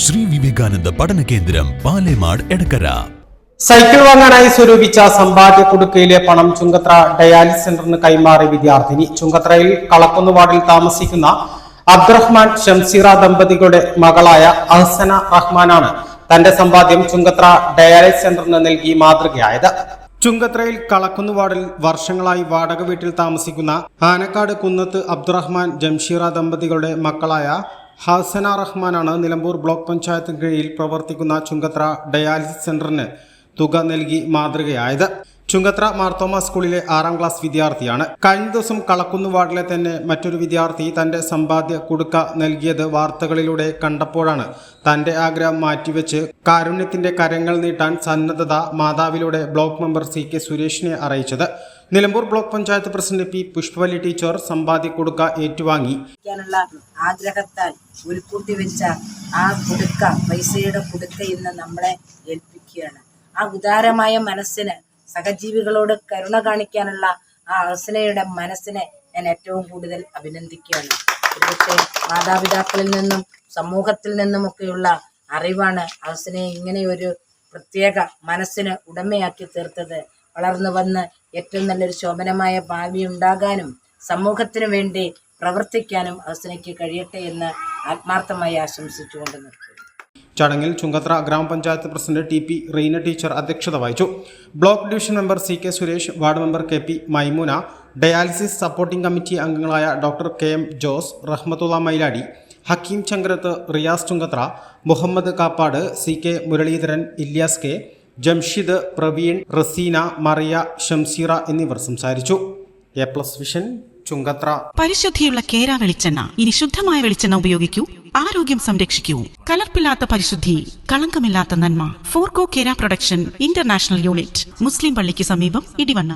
ശ്രീ വിവേകാനന്ദ പഠന കേന്ദ്രം പാലേമാട് എടക്കര. സൈക്കിൾ വാങ്ങാനായി സ്വരൂപിച്ച സമ്പാദ്യ കുടുക്കയിലെ പണം ചുങ്കത്ര ഡയാലിസ് സെന്ററിന് കൈമാറി വിദ്യാർത്ഥിനി. ചുങ്കത്രയിൽ കളക്കുന്നുവാടിൽ താമസിക്കുന്ന അബ്ദുറഹ്മാൻ ഷംസീറ ദമ്പതികളുടെ മകളായ അഹ്സന റഹ്മാനാണ് തന്റെ സമ്പാദ്യം ചുങ്കത്ര ഡയാലിസ് സെന്ററിന് നൽകി മാതൃകയായത്. ചുങ്കത്രയിൽ കളക്കുന്നുവാടിൽ വർഷങ്ങളായി വാടക വീട്ടിൽ താമസിക്കുന്ന ആനക്കാട് കുന്നത്ത് അബ്ദുറഹ്മാൻ ജംഷീറ ദമ്പതികളുടെ മക്കളായ ഹസന റഹ്മാനാണ് നിലമ്പൂർ ബ്ലോക്ക് പഞ്ചായത്തിന് കീഴിൽ പ്രവർത്തിക്കുന്ന ചുങ്കത്ര ഡയാലിസിസ് സെന്ററിന് തുക നൽകി മാതൃകയായത്. ചുങ്കത്ര മാർത്തോമ സ്കൂളിലെ ആറാം ക്ലാസ് വിദ്യാർത്ഥിയാണ്. കഴിഞ്ഞ ദിവസം കളക്കുന്ന് വാർഡിലെ തന്നെ മറ്റൊരു വിദ്യാർത്ഥി തന്റെ സമ്പാദ്യ കുടുക്ക നൽകിയത് വാർത്തകളിലൂടെ കണ്ടപ്പോഴാണ് തന്റെ ആഗ്രഹം മാറ്റിവെച്ച് കാരുണ്യത്തിന്റെ കരങ്ങൾ നീട്ടാൻ സന്നദ്ധത മാതാവിലൂടെ ബ്ലോക്ക് മെമ്പർ സി കെ സുരേഷിനെ അറിയിച്ചത്. Nilambur block panchayat president P Pushpavalli teacher സമ്പാദ്യ കൊടുക്ക ഏറ്റുവാങ്ങി. ആഗ്രഹത്താൽ ഉരുക്കൂട്ടി വെച്ച ആ കുടുക്ക പൈസയുടെ കുടുക്ക ഇന്ന് നമ്മളെ ഏൽപ്പിക്കുകയാണ്. ആ ഉദാരമായ മനസ്സിന് സഹജീവികളോട് കരുണ കാണിക്കാനുള്ള ആ അഹസനയുടെ മനസ്സിനെ ഞാൻ ഏറ്റവും കൂടുതൽ അഭിനന്ദിക്കുകയാണ്. ഒരുപക്ഷെ മാതാപിതാക്കളിൽ നിന്നും സമൂഹത്തിൽ നിന്നുമൊക്കെയുള്ള അറിവാണ് അഹസനെ ഇങ്ങനെയൊരു പ്രത്യേക മനസ്സിന് ഉടമയാക്കി തീർത്തത്. വളർന്നു വന്ന് ഏറ്റവും നല്ലൊരു ശോഭനമായ ഭാവി ഉണ്ടാകാനും സമൂഹത്തിനു വേണ്ടി പ്രവർത്തിക്കാനും അഹസനയ്ക്ക് കഴിയട്ടെ എന്ന് ആത്മാർത്ഥമായി ആശംസിച്ചുകൊണ്ട് നിർത്തുന്നു. ചടങ്ങിൽ ചുങ്കത്ര ഗ്രാമപഞ്ചായത്ത് president T P Reena teacher അധ്യക്ഷത വഹിച്ചു. Block division member C K Suresh ward member K P Maimuna dialysis supporting committee അംഗങ്ങളായ doctor K M Jose Rahmathulla Mailadi Hakeem Chankarath Riyas Chungathara Muhammad Kappad C K Muraleedharan Ilyas K Jamshid Praveen Raseena Mariya Shamseera എന്നിവർ സംസാരിച്ചു. A plus vision Chungathara. പരിശുദ്ധിയുള്ള Kera വെളിച്ചെണ്ണ. ഇനി ശുദ്ധമായ വെളിച്ചെണ്ണ ഉപയോഗിക്കൂ. ആരോഗ്യം സംരക്ഷിക്കൂ. കലർപ്പില്ലാത്ത പരിശുദ്ധി കളങ്കമില്ലാത്ത നന്മ. ഫോർകോ കേര പ്രൊഡക്ഷൻ ഇന്റർനാഷണൽ യൂണിറ്റ് മുസ്ലിം പള്ളിക്ക് സമീപം ഇടിവണ്ണ.